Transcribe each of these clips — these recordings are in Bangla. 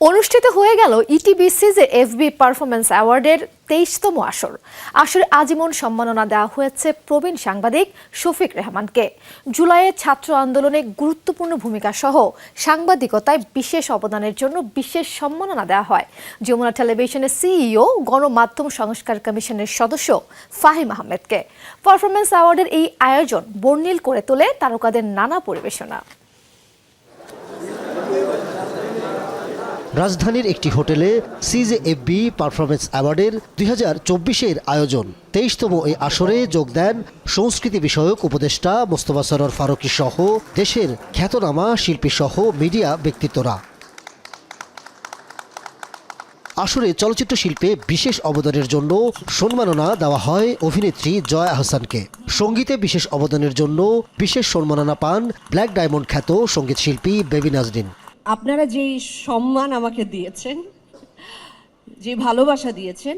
অনুষ্ঠিত হয়ে গেল E ইটিবিসিজে এফবি পারফরমেন্স অ্যাওয়ার্ডের তেইশতম আসর। আসরে আজীবন সম্মাননা দেওয়া হয়েছে প্রবীণ সাংবাদিক শফিক রেহমানকে। জুলাইয়ে ছাত্র আন্দোলনে গুরুত্বপূর্ণ ভূমিকা সহ সাংবাদিকতায় বিশেষ অবদানের জন্য বিশেষ সম্মাননা দেওয়া হয়। যমুনা টেলিভিশনের সিইও গণমাধ্যম সংস্কার কমিশনের সদস্য ফাহিম আহমেদকে। পারফরমেন্স অ্যাওয়ার্ডের এই আয়োজন বর্ণিল করে তোলে তারকাদের নানা পরিবেশনা। রাজধানীর একটি হোটেলে সিজেএফবি পারফরমেন্স অ্যাওয়ার্ডের দুই হাজার চব্বিশের আয়োজন। তেইশতম এই আসরে যোগ দেন সংস্কৃতি বিষয়ক উপদেষ্টা মোস্তফা সরোর ফারুকী সহ দেশের খ্যাতনামা শিল্পী সহ মিডিয়া ব্যক্তিত্বরা। আসরে চলচ্চিত্র শিল্পে বিশেষ অবদানের জন্য সম্মাননা দেওয়া হয় অভিনেত্রী জয়া আহসানকে সঙ্গীতে বিশেষ অবদানের জন্য বিশেষ সম্মাননা পান ব্ল্যাক ডায়মন্ড খ্যাত সংগীত শিল্পী বেবি নাজরিন। আপনারা যে সম্মান আমাকে দিয়েছেন, যে ভালোবাসা দিয়েছেন,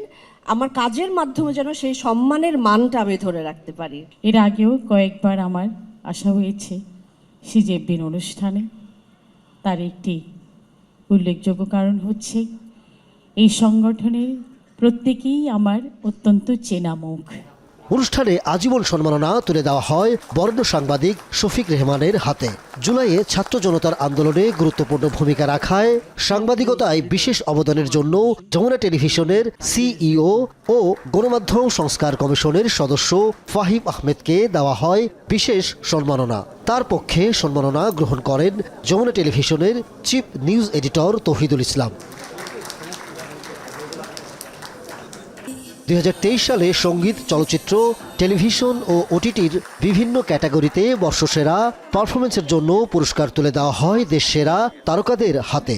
আমার কাজের মাধ্যমে যেন সেই সম্মানের মানটা আমি ধরে রাখতে পারি। এর আগেও কয়েকবার আমার আসা হয়েছে সিজেবিন অনুষ্ঠানে। তার একটি উল্লেখযোগ্য কারণ হচ্ছে, এই সংগঠনের প্রত্যেকেই আমার অত্যন্ত চেনা মুখ। অনুষ্ঠানে আজীবন সম্মাননা তুলে দেওয়া হয় বরেণ্য সাংবাদিক শফিক রেহমানের হাতে। জুলাইয়ে ছাত্র জনতার আন্দোলনে গুরুত্বপূর্ণ ভূমিকা রাখায় সাংবাদিকতায় বিশেষ অবদানের জন্য যমুনা টেলিভিশনের সিইও ও গণমাধ্যম সংস্কার কমিশনের সদস্য ফাহিম আহমেদকে দেওয়া হয় বিশেষ সম্মাননা। তার পক্ষে সম্মাননা গ্রহণ করেন যমুনা টেলিভিশনের chief news editor Tauhidul Islam. দুই সালে সংগীত, চলচ্চিত্র, টেলিভিশন ও ওটিটির বিভিন্ন ক্যাটাগরিতে বর্ষসেরা পারফরমেন্সের জন্য পুরস্কার তুলে দেওয়া হয় দেশসেরা তারকাদের হাতে।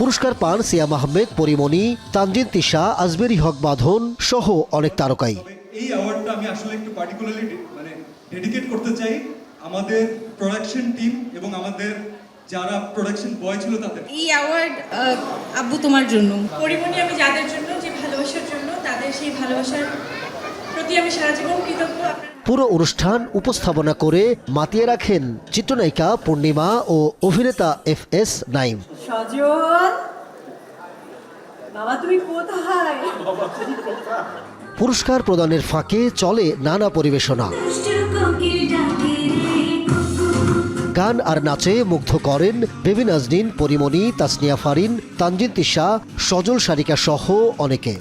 পুরস্কার পান সিয়াম আহমেদ, পরিমণি, তানজিন তিশা, আজমেরি হক বাঁধন সহ অনেক তারকাই। এই অ্যাওয়ার্ডটা আমি আসলে একটু পার্টিকুলারলি মানে ডেডিকেট করতে চাই আমাদের প্রোডাকশন টিম এবং আমাদের যারা প্রোডাকশন বয় ছিল তাদের। এই অ্যাওয়ার্ড আব্বু তোমার জন্য। পরিমণি আমি যাদের জন্য যে ভালোবাসার জন্য তাদের সেই ভালোবাসার প্রতি আমি সারা জীবন কৃতজ্ঞ। পুরো অনুষ্ঠান উপস্থাপনা করে মাতিয়ে রাখেন চিত্রনায়িকা পূর্ণিমা ও অভিনেতা এফ এস নাইম। সজল! বাবা তুমি কোথায়? পুরস্কার প্রদানের ফাঁকে চলে নানা পরিবেশনা। গান আর নাচে মুগ্ধ করেন বেবি নাজনীন পরিমণি, তাসনিয়া ফারিন তানজিন তিশা, সজল সারিকা সহ অনেকে।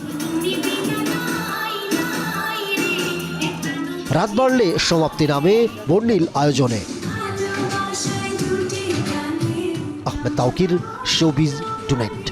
রাত বাড়লে সমাপ্তি নামে বর্ণিল আয়োজনে। Ahmed Taukir showbiz tonight.